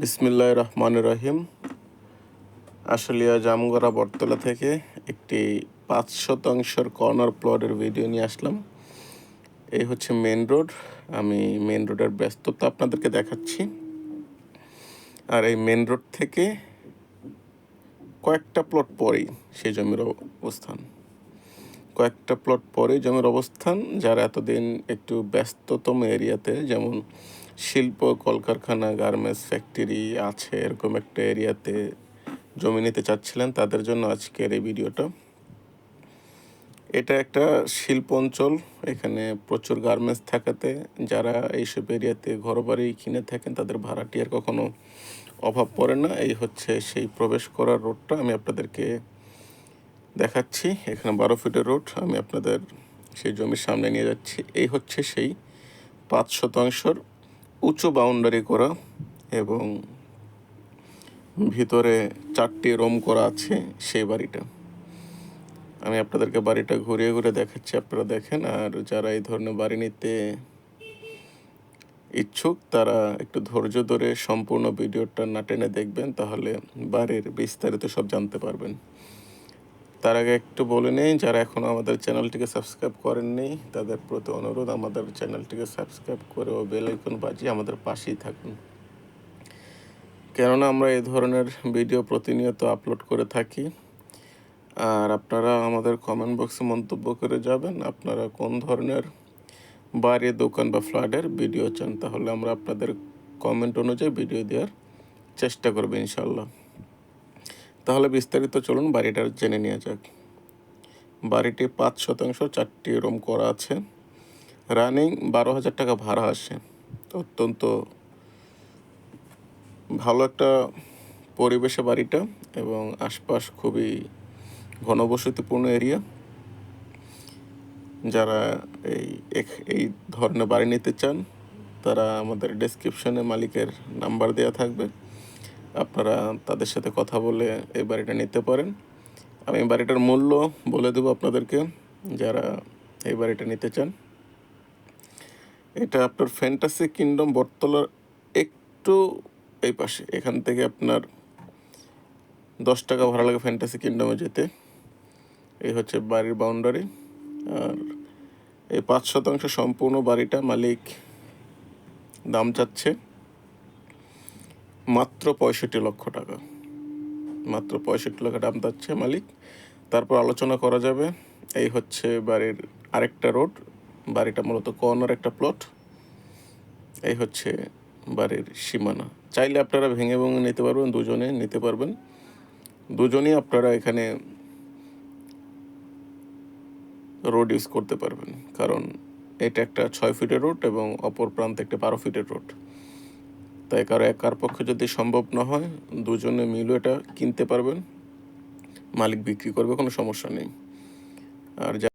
বিসমিল্লাহ রহমান রহিম। আশুলিয়া জামগড়া, বটতলা থেকে একটি পাঁচ শতাংশের কর্নার প্লটের ভিডিও নিয়ে আসলাম। এই হচ্ছে মেন রোড। আমি মেন রোডের ব্যস্ততা আপনাদেরকে দেখাচ্ছি। আর এই মেন রোড থেকে কয়েকটা প্লট পরেই সেই জমির অবস্থান। কয়েকটা প্লট পরে জমির অবস্থান, যারা এতদিন একটু ব্যস্ততম এরিয়াতে, যেমন শিল্প, কলকারখানা, গার্মেন্টস ফ্যাক্টরি আছে এরকম একটা এরিয়াতে জমি নিতে চাচ্ছিলেন, তাদের জন্য আজকের এই ভিডিওটা। এটা একটা শিল্প অঞ্চল, এখানে প্রচুর গার্মেন্টস থাকাতে যারা এইসব এরিয়াতে ঘরবাড়ি কিনে থাকেন, তাদের ভাড়াটি আর কখনো অভাব পড়ে না। এই হচ্ছে সেই প্রবেশ করার রোডটা, আমি আপনাদেরকে দেখাচ্ছি। এখানে বারো ফিটের রোড, আমি আপনাদের সেই জমির সামনে নিয়ে যাচ্ছি। এই হচ্ছে সেই পাঁচ শতাংশর উঁচু বাউন্ডারি করা এবং ভিতরে চারটি রুম করা আছে সেই বাড়িটা। আমি আপনাদেরকে বাড়িটা ঘুরিয়ে ঘুরে দেখাচ্ছি, আপনারা দেখেন। আর যারা এই ধরনের বাড়ি নিতে ইচ্ছুক, তারা একটু ধৈর্য ধরে সম্পূর্ণ ভিডিওটা না টেনে দেখবেন, তাহলে বাড়ির বিস্তারিত সব জানতে পারবেন। তার আগে একটু বলে নেই, যারা এখনও আমাদের চ্যানেলটিকে সাবস্ক্রাইব করেননি, তাদের প্রতি অনুরোধ, আমাদের চ্যানেলটিকে সাবস্ক্রাইব করে ও বেল আইকন বাজিয়ে আমাদের পাশেই থাকুন। কেননা আমরা এই ধরনের ভিডিও প্রতিনিয়ত আপলোড করে থাকি। আর আপনারা আমাদের কমেন্ট বক্সে মন্তব্য করে যাবেন, আপনারা কোন ধরনের বাড়ি, দোকান বা ফ্ল্যাটের ভিডিও চান, তাহলে আমরা আপনাদের কমেন্ট অনুযায়ী ভিডিও দেওয়ার চেষ্টা করব ইনশাল্লাহ তাহলে বিস্তারিত চলুন বাড়িটার জেনে নেওয়া যাক। বাড়িটি পাঁচ শতাংশ চারটি রুম করা আছে। রানিং বারো হাজার টাকা ভাড়া আসে। অত্যন্ত ভালো একটা পরিবেশে বাড়িটা এবং আশপাশ খুবই ঘনবসতিপূর্ণ এরিয়া। যারা এই এই ধরনের বাড়ি নিতে চান, তারা আমাদের ডেসক্রিপশনে মালিকের নাম্বার দেওয়া থাকবে। আপনারা তাদের সাথে কথা বলে এই বাড়িটা নিতে পারেন। আমি বাড়িটার মূল্য বলে দেবো আপনাদেরকে, যারা এই বাড়িটা নিতে চান। এটা আপনার ফ্যান্টাসি কিংডম বটতলার একটু এই পাশে, এখান থেকে আপনার দশ টাকা ভাড়া লাগে ফ্যান্টাসি কিংডমে যেতে। এই হচ্ছে বাড়ির বাউন্ডারি। আর এই পাঁচ শতাংশ সম্পূর্ণ বাড়িটা মালিক দাম চাচ্ছে। মাত্র পঁয়ষট্টি লক্ষ টাকা। মাত্র পঁয়ষট্টি লক্ষ দাম চাচ্ছে মালিক। তারপর আলোচনা করা যাবে। এই হচ্ছে বাড়ির আরেকটা রোড। বাড়িটা মূলত কর্নার একটা প্লট। এই হচ্ছে বাড়ির সীমানা। চাইলে আপনারা ভেঙে ভেঙে নিতে পারবেন, দুজনে নিতে পারবেন। দুজনেই আপনারা এখানে রোড ইউজ করতে পারবেন। কারণ এটা একটা ছয় ফিটের রোড এবং অপর প্রান্তে একটা বারো ফিটের রোড। তাই কারও একার পক্ষে যদি সম্ভব না হয়, দুজনে মিলে এটা কিনতে পারবেন। মালিক বিক্রি করবে, কোনো সমস্যা নেই। আর